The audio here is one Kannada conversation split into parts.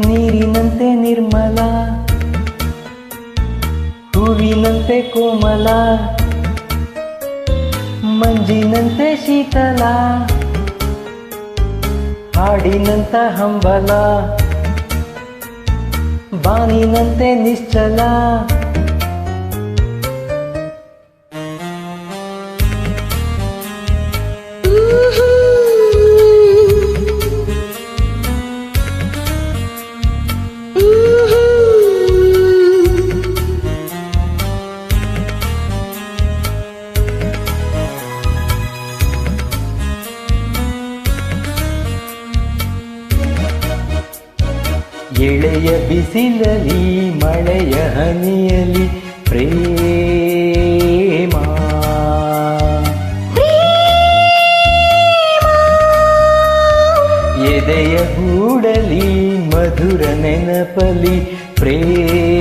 ನೀರಿನಂತೆ ನಿರ್ಮಲ ಹೂವಿನಂತೆ ಕೋಮಲ ಮಂಜಿನಂತೆ ಶೀತಲ ಹಾಡಿನಂತ ಹಂಬಲ ಬಾನಿನಂತೆ ನಿಶ್ಚಲ. ಎಳೆಯ ಬಿಸಿಲಲಿ ಮಳೆಯ ಹನಿಯಲಿ ಪ್ರೇಮ. ಎದೆಯ ಗೂಡಲಿ ಮಧುರ ನೆನಪಲಿ ಪ್ರೇಮ.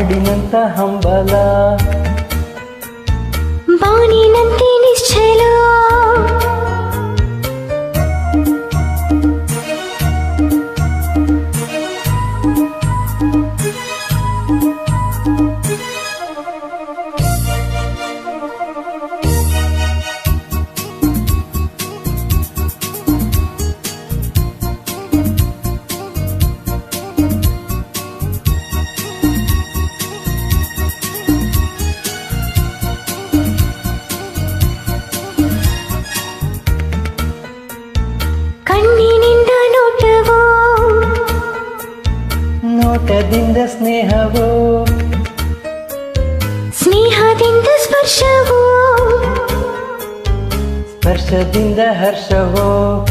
ಹಾಡಿನಂತ ಹಂಬಲ. ಬಾನಿನಂತೆ ನಿಶ್ಚಲ. ನೋಟದಿಂದ ಸ್ನೇಹವೋ? ಸ್ನೇಹದಿಂದ ಸ್ಪರ್ಶವೋ? ಸ್ಪರ್ಶದಿಂದ ಹರ್ಷವೋ?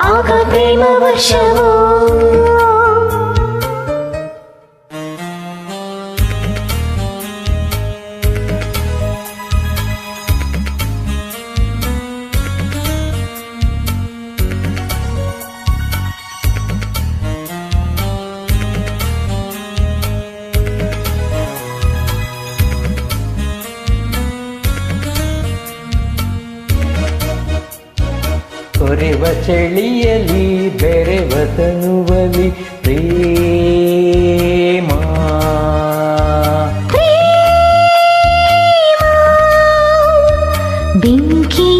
ಆಗ ಪ್ರೇಮ ವರ್ಷವೋ? ಕೊರೆವ ಚಳಿಯಲಿ ಬೆರೆವ ತನುವಲಿ ಪ್ರೇಮ. ಬೆಂಕಿ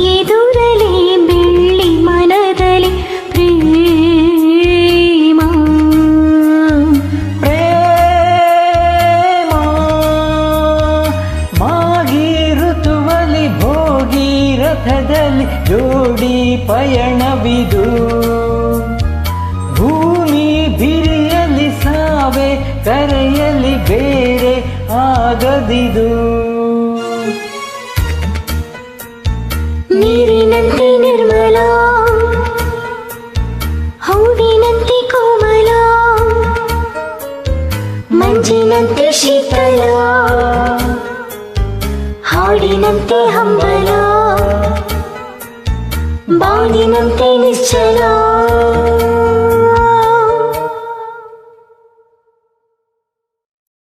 ರಥದಲ್ಲಿ ಜೋಡಿ ಪಯಣವಿದು. ಭೂಮಿ ಬಿರಿಯಲ್ಲಿ ಸಾವೆ, ಕರೆಯಲ್ಲಿ ಬೇರೆ ಆಗದಿದು. ನೀರಿನಂತೆ ನಿರ್ಮಲ ಹೂವಿನಂತೆ ಕೋಮಲ, ಮಂಜಿನಂತೆ ಶೀತಲ, ಹಾಡಿನಂತೆ ಹಂಬಲ. ಬಾನಿನಂತೆ ನಿಶ್ಚಲ